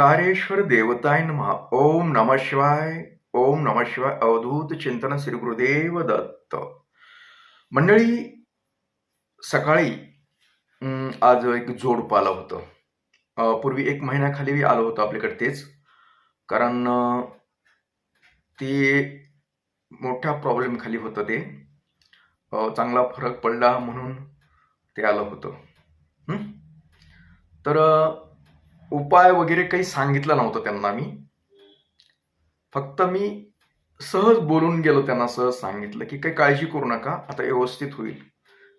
ओंकारेश्वर देवताय महा ओम नम शिवाय ओम नम शिवाय अवधूत चिंतन श्री गुरुदेव दत्त। मंडळी सकाळी आज एक जोडप आलं होतं। पूर्वी एक महिन्याखाली मी आलं होतं आपल्याकडे तेच कारण ते मोठ्या प्रॉब्लेम खाली होतं ते. चांगला फरक पडला म्हणून ते आलं होतं. तर उपाय वगैरे काही सांगितलं नव्हतं त्यांना मी. फक्त मी सहज बोलून गेलो त्यांना सहज सांगितलं की काही काळजी करू नका आता व्यवस्थित होईल.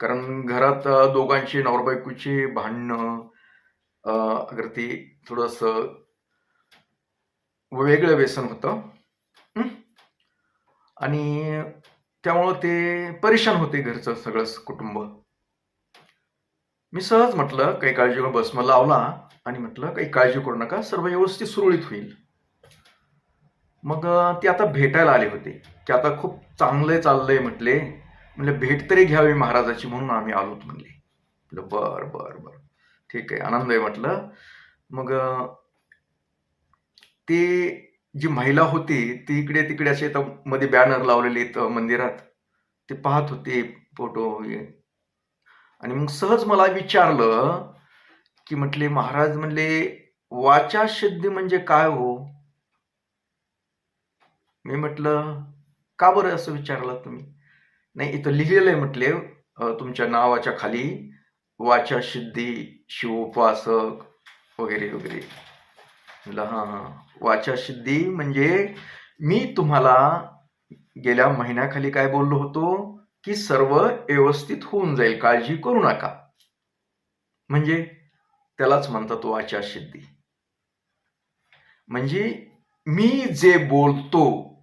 कारण घरात अं, दोघांची नवरबायकोची भांडणं अगर ते थोडंसं वेगळं व्यसन होतं आणि त्यामुळं ते परेशान होते घरचं सगळंच कुटुंब. मी सहज म्हटलं काही काळजी करून बस मग लावला आणि म्हटलं काही काळजी करू नका सर्व व्यवस्थित सुरळीत होईल. मग ते आता भेटायला आले होते. की आता खूप चांगलं चाललंय म्हटले. म्हणजे भेट तरी घ्यावी महाराजाची म्हणून आम्ही आलोत म्हणले. म्हटलं बर बर बर. ठीक आहे आनंद आहे म्हटलं. मग ते जी महिला होती ती इकडे तिकडे असे मध्ये बॅनर लावलेले आहेत मंदिरात. ते पाहत होते फोटो आणि मग सहज मला विचारलं की म्हटले महाराज म्हणले वाचा सिद्धी म्हणजे काय हो? मी म्हटलं का बरं असं विचारलं तुम्ही? नाही इथं लिहिलेलं आहे म्हटले तुमच्या नावाच्या खाली वाचा सिद्धी शिवोपासक वगैरे वगैरे. म्हटलं हां हां वाचा शुद्धी म्हणजे मी तुम्हाला गेल्या महिन्याखाली काय बोललो होतो? की सर्व व्यवस्थित होऊन जाईल काळजी करू नका. म्हणजे त्यालाच म्हणतात वाचा सिद्धी. म्हणजे मी जे बोलतो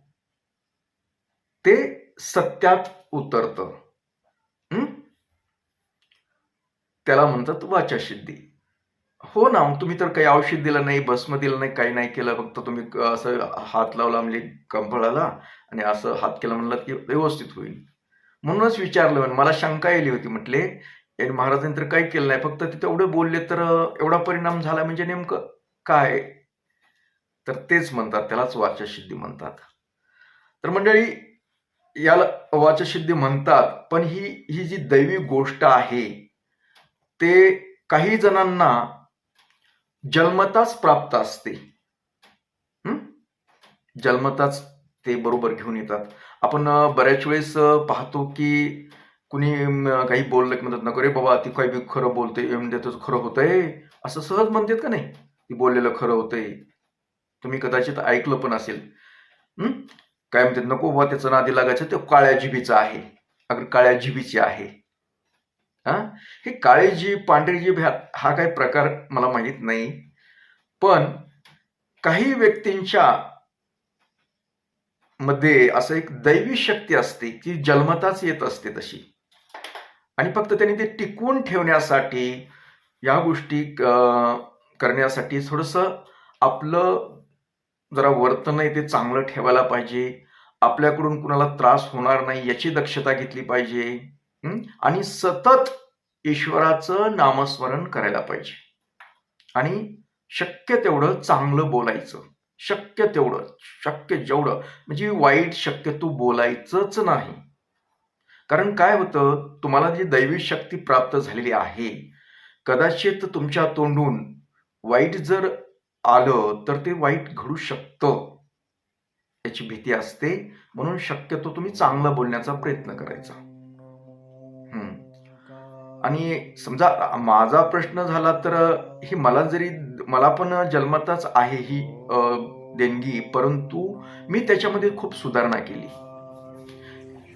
ते सत्यात उतरतं. त्याला म्हणतात वाचा सिद्धी. हो ना तुम्ही तर काही औषध दिलं नाही भस्म दिलं नाही काही नाही केलं फक्त तुम्ही असं हात लावला म्हणजे कंफळाला आणि असं हात केला म्हणलं की व्यवस्थित होईल. म्हणूनच विचारलं मला शंका येली होती. म्हटले यांनी महाराजांनी तर काही केलं नाही. फक्त ते तेवढे बोलले तर एवढा परिणाम झाला म्हणजे नेमकं काय? तर तेच म्हणतात त्यालाच वाचसिद्धी म्हणतात. तर मंडळी याला वाचसिद्धी म्हणतात पण ही ही जी दैवी गोष्ट आहे ते काही जणांना जन्मताच प्राप्त असते. जन्मताच ते बरोबर घेऊन येतात. आपण बऱ्याच वेळेस पाहतो की कुणी काही बोललं की म्हणतात नको अरे बाबा ती काही बी खरं बोलते म्हणजे त्याचं खरं होतंय. असं सहज म्हणतात का नाही? ती बोललेलं खरं होतंय. तुम्ही कदाचित ऐकलं पण असेल. काय म्हणतात नको बाबा त्याचं नादी लागायचं ते काळ्या जिबीचं आहे. अगर काळ्या जिबीची आहे. हा? हे काळे जीभ पांढरी जीभ ह्या हा काही प्रकार मला माहीत नाही. पण काही व्यक्तींच्या मध्ये असं एक दैवी शक्ती असते की जन्मताच येत असते तशी. आणि फक्त त्यांनी ते टिकवून ठेवण्यासाठी या गोष्टी करण्यासाठी थोडस आपलं जरा वर्तन आहे ते चांगलं ठेवायला पाहिजे. आपल्याकडून कुणाला त्रास होणार नाही याची दक्षता घेतली पाहिजे. आणि सतत ईश्वराचं नामस्मरण करायला पाहिजे. आणि शक्य तेवढं चांगलं बोलायचं. शक्य तेवढं शक्य जेवढं. म्हणजे वाईट शक्यतो बोलायचंच नाही. कारण काय होतं तुम्हाला जी दैवी शक्ती प्राप्त झालेली आहे कदाचित तुमच्या तोंडून वाईट जर आलं तर ते वाईट घडू शकतं. याची भीती असते म्हणून शक्यतो तुम्ही चांगलं बोलण्याचा प्रयत्न करायचा. आणि समजा माझा प्रश्न झाला तर ही मला जरी मला पण जन्मताच आहे ही देणगी परंतु मी त्याच्यामध्ये खूप सुधारणा केली.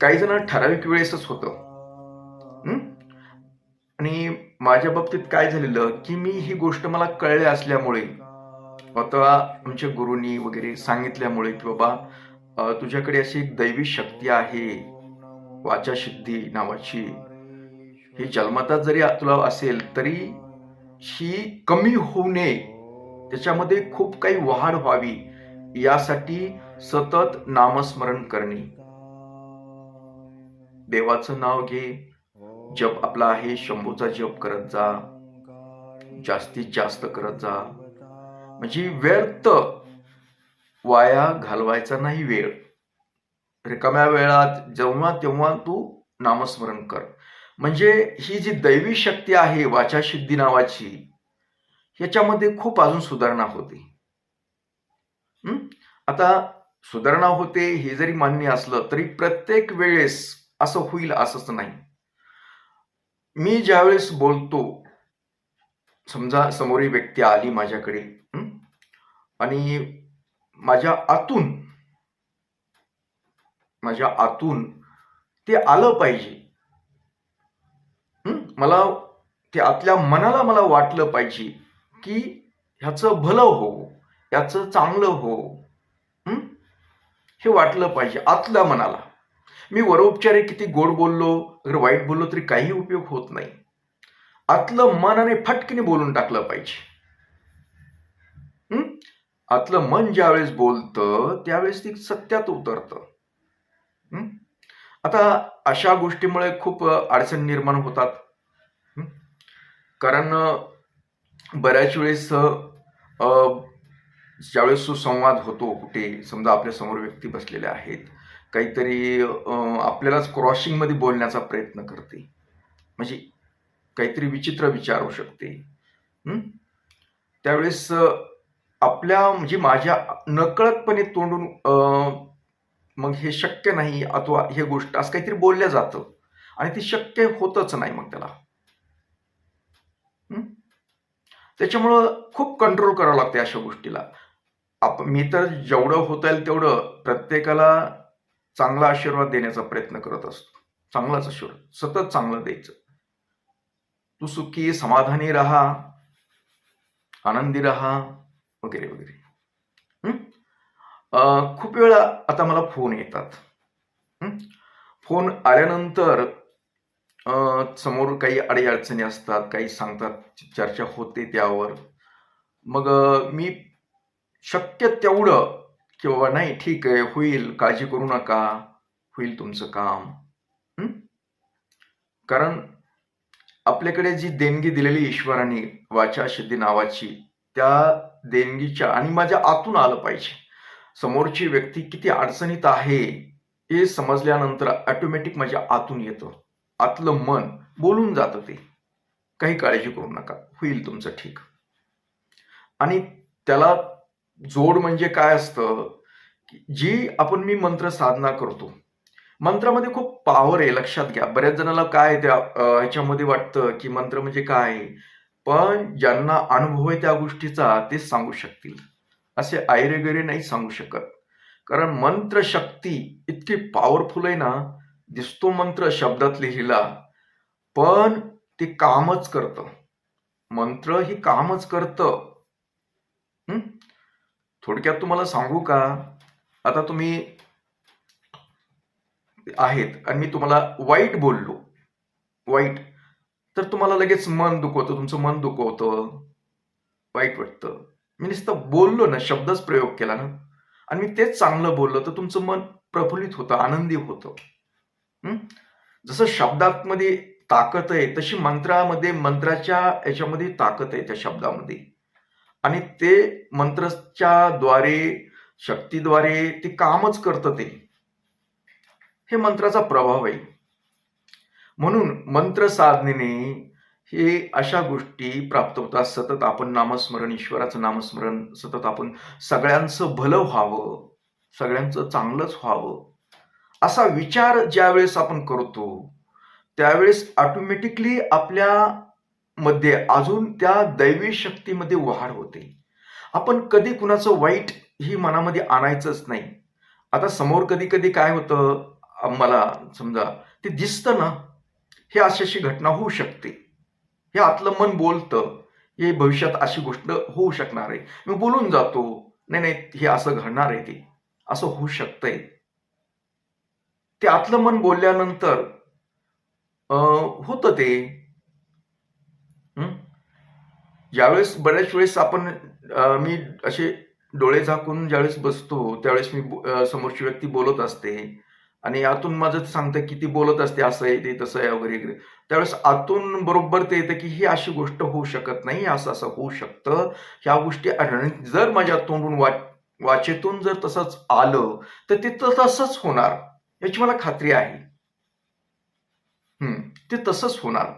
काही जण ठराविक वेळेसच होतं. आणि माझ्या बाबतीत काय झालेलं की मी ही गोष्ट मला कळले असल्यामुळे आता आमच्या गुरुनी वगैरे सांगितल्यामुळे की बाबा तुझ्याकडे अशी एक दैवी शक्ती आहे वाचा सिद्धी नावाची. ही जन्मतात जरी तुला असेल तरी ही कमी होऊ नये. त्याच्यामध्ये खूप काही वाढ व्हावी. यासाठी सतत नामस्मरण करणे. देवाचं नाव घे. जप आपला आहे शंभूचा जप करत जा. जास्तीत जास्त करत जा. म्हणजे व्यर्थ वाया घालवायचा नाही वेळ. रिकाम्या वेळात जेव्हा तेव्हा तू नामस्मरण कर. म्हणजे ही जी दैवी शक्ती आहे वाचासिद्धी नावाची याच्यामध्ये खूप अजून सुधारणा होते. आता सुधारणा होते हे जरी मान्य असलं तरी प्रत्येक वेळेस असं होईल असंच नाही. मी ज्यावेळेस बोलतो समजा समोरी व्यक्ती आली माझ्याकडे आणि माझ्या आतून माझ्या आतून ते आलं पाहिजे मला ते आतल्या मनाला मला वाटलं पाहिजे की ह्याचं भलं हो याचं चांगलं हो. हे? वाटलं पाहिजे आतल्या मनाला. मी वरोपचारे किती गोड बोललो अगर वाईट बोललो तरी काही उपयोग होत नाही. आतलं मनाने फटकीने बोलून टाकलं पाहिजे. आतलं मन ज्यावेळेस बोलतं त्यावेळेस ती सत्यात उतरतं. आता अशा गोष्टीमुळे खूप अडचण निर्माण होतात. कारण बऱ्याच वेळेस ज्यावेळेस सुसंवाद होतो कुठे समजा आपल्यासमोर व्यक्ती बसलेल्या आहेत काहीतरी आपल्यालाच क्रॉसिंगमध्ये बोलण्याचा प्रयत्न करते. म्हणजे काहीतरी विचित्र विचारू शकते. त्यावेळेस आपल्या म्हणजे माझ्या नकळतपणे तोंडून मग हे शक्य नाही अथवा हे गोष्ट असं काहीतरी बोलल्या जातं. आणि ते शक्य होतच नाही मग त्याला. त्याच्यामुळं खूप कंट्रोल करावं लागते अशा गोष्टीला. आप मी तर जेवढं होता येईल तेवढं प्रत्येकाला चांगला आशीर्वाद देण्याचा प्रयत्न करत असतो. चांगलाच आशीर्वाद सतत चांगलं द्यायचं. तू सुखी समाधानी राहा आनंदी राहा वगैरे वगैरे. खूप वेळा आता मला फोन येतात. फोन आल्यानंतर समोर काही अडीअडचणी असतात काही सांगतात चर्चा होते त्यावर. मग मी शक्य तेवढं किंवा नाही ठीक आहे होईल काळजी करू नका होईल तुमचं काम. कारण आपल्याकडे जी देणगी दिलेली ईश्वराने वाचा सिद्धी नावाची त्या देणगीच्या आणि माझ्या आतून आलं पाहिजे. समोरची व्यक्ती किती अडचणीत आहे हे समजल्यानंतर ऑटोमॅटिक माझ्या आतून येतं. आतलं मन बोलून जातं ते काही काळजी करू नका होईल तुमचं ठीक. आणि त्याला जोड म्हणजे काय असतं जी आपण मी मंत्र साधना करतो मंत्रामध्ये खूप पॉवर आहे लक्षात घ्या. बऱ्याच जणांना काय त्या ह्याच्यामध्ये वाटतं की मंत्र म्हणजे काय? आहे? पण ज्यांना अनुभव आहे त्या गोष्टीचा ते सांगू शकतील. असे आयरेगरे नाही सांगू शकत. कारण मंत्र शक्ती इतकी पॉवरफुल आहे ना दिसतो मंत्र शब्दात लिहिला पण ते कामच करतं. मंत्र ही कामच करतं. थोडक्यात तुम्हाला सांगू का? आता तुम्ही आहेत आणि मी तुम्हाला वाईट बोललो. वाईट. तर तुम्हाला लगेच मन दुखवतं तुमचं मन दुखवतं. वाईट वाटतं. मी नुसतं बोललो ना शब्दच प्रयोग केला ना. आणि मी तेच चांगलं बोललो तर तुमचं मन प्रफुल्लित होतं आनंदी होतं. जसं शब्दामध्ये ताकद आहे तशी मंत्रामध्ये मंत्राच्या याच्यामध्ये ताकद आहे त्या शब्दामध्ये. आणि ते मंत्राच्या द्वारे शक्तीद्वारे ते कामच करतं ते. हे मंत्राचा प्रभाव आहे. म्हणून मंत्र साधनेने हे अशा गोष्टी प्राप्त होतात. सतत आपण नामस्मरण ईश्वराचं नामस्मरण सतत आपण सगळ्यांचं भलं व्हावं सगळ्यांचं चांगलंच व्हावं. असा विचार ज्यावेळेस आपण करतो त्यावेळेस ऑटोमॅटिकली आपल्या मध्ये अजून त्या दैवी शक्तीमध्ये वाढ होते. आपण कधी कुणाचं वाईट ही मनामध्ये आणायचंच नाही. आता समोर कधी कधी काय होतं मला समजा ते दिसतं ना हे अशी अशी घटना होऊ शकते. हे आतलं मन बोलतं हे भविष्यात अशी गोष्ट होऊ शकणार आहे. मी बोलून जातो नाही नाही हे असं घडणार आहे ते. असं होऊ शकतंय. ते आतलं मन बोलल्यानंतर होतं ते. ज्यावेळेस बऱ्याच वेळेस आपण मी असे डोळे झाकून ज्यावेळेस बसतो त्यावेळेस मी समोरची व्यक्ती बोलत असते. आणि आतून माझं सांगतं की ती बोलत असते असं आहे ते तसं आहे वगैरे वगैरे. त्यावेळेस आतून बरोबर ते येतं की ही अशी गोष्ट होऊ शकत नाही असं असं होऊ शकतं. ह्या गोष्टी आणि जर माझ्या तोंडून वाचेतून जर तसंच आलं तर ते तसंच होणार. याची मला खात्री आहे. हम्म ते तसंच होणार.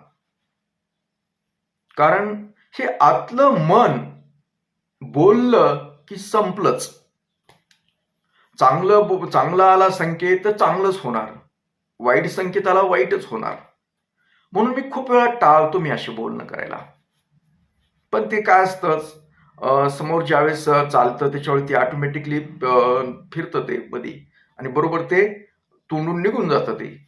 कारण हे आतलं मन बोललं की संपलंच. चांगलं चांगला आला संकेत तर चांगलंच होणार. वाईट संकेत आला वाईटच होणार. म्हणून मी खूप वेळा टाळतो मी असे बोलणं करायला. पण ते काय असतंच समोर ज्यावेळेस चालतं त्याच्यावेळी त्याच्यावरती ऑटोमॅटिकली फिरतं ते मध्ये आणि बरोबर ते तोंडून निघून जातं ते.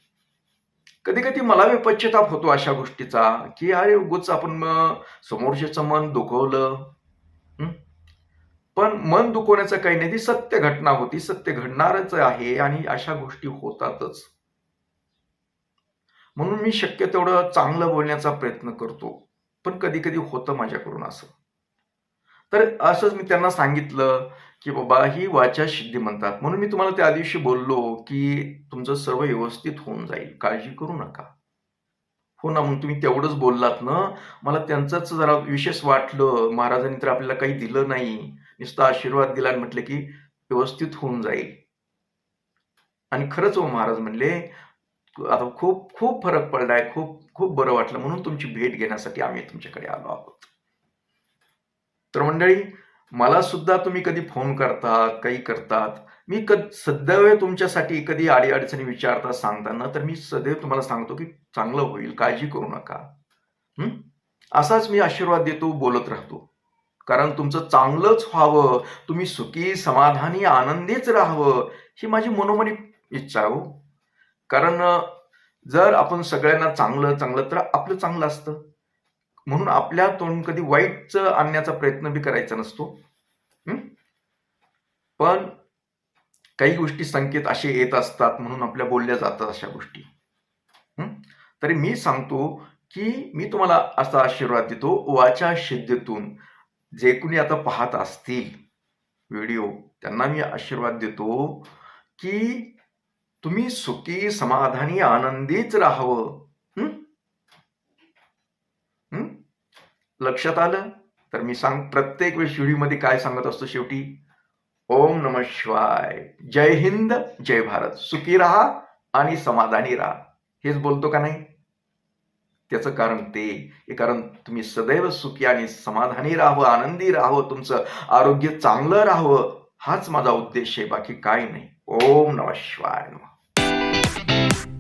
कधी कधी मला बी होतो अशा गोष्टीचा की अरे उगच आपण समोरच्याच समोरच्याचं मन दुखवलं. पण मन दुखवण्याचं काही नाही ती सत्य घटना होती सत्य घडणारच आहे आणि अशा गोष्टी होतातच. म्हणून मी शक्य तेवढं चांगलं बोलण्याचा प्रयत्न करतो पण कधी कधी होतं माझ्याकडून असं. तर असंच मी त्यांना सांगितलं की बाबा ही वाचा सिद्धी म्हणतात. म्हणून मी तुम्हाला त्या दिवशी बोललो की तुमचं सर्व व्यवस्थित होऊन जाईल. काळजी करू नका. हो ना मग तुम्ही तेवढंच बोललात ना मला त्यांचंच जरा विशेष वाटलं. महाराजांनी तर आपल्याला काही दिलं नाही. नुसता आशीर्वाद दिला आणि म्हटलं की व्यवस्थित होऊन जाईल. आणि खरंच हो महाराज म्हणले आता खूप खूप फरक पडलाय. खूप खूप बरं वाटलं. म्हणून तुमची भेट घेण्यासाठी आम्ही तुमच्याकडे आलो आहोत. तर मंडळी मला सुद्धा तुम्ही कधी फोन करतात काही करतात? मी कद सदैव तुमच्यासाठी कधी अडीअडचणी विचारता सांगताना तर मी सदैव तुम्हाला सांगतो की चांगलं होईल काळजी करू नका. असाच मी आशीर्वाद देतो बोलत राहतो. कारण तुमचं चांगलंच व्हावं तुम्ही सुखी समाधानी आनंदीच राहावं ही माझी मनोमनी इच्छा आहे हो. कारण जर आपण सगळ्यांना चांगलं चांगलं तर आपलं चांगलं असतं. म्हणून आपल्या तोंडून कधी वाईटचं आणण्याचा प्रयत्न बी करायचा नसतो. पण काही गोष्टी संकेत असे येत असतात म्हणून आपल्या बोलल्या जातात अशा गोष्टी. तरी मी सांगतो की मी तुम्हाला असा आशीर्वाद देतो वाचा शिद्धेतून. जे कुणी आता पाहत असतील व्हिडिओ त्यांना मी आशीर्वाद देतो की तुम्ही सुखी समाधानी आनंदीच राहावं हं? हं? लक्षात आलं? तर मी सांग प्रत्येक वेळेस व्हिडिओमध्ये काय सांगत असतो शेवटी? ओम नम शिवाय. जय हिंद जय भारत. सुखी राहा आणि समाधानी राहा. हेच बोलतो का नाही? त्याचं कारण ते. हे कारण तुम्ही सदैव सुखी आणि समाधानी राहावं आनंदी राहावं तुमचं आरोग्य चांगलं राहावं हाच माझा उद्देश आहे. बाकी काही नाही. ओम नम शिवाय नमः.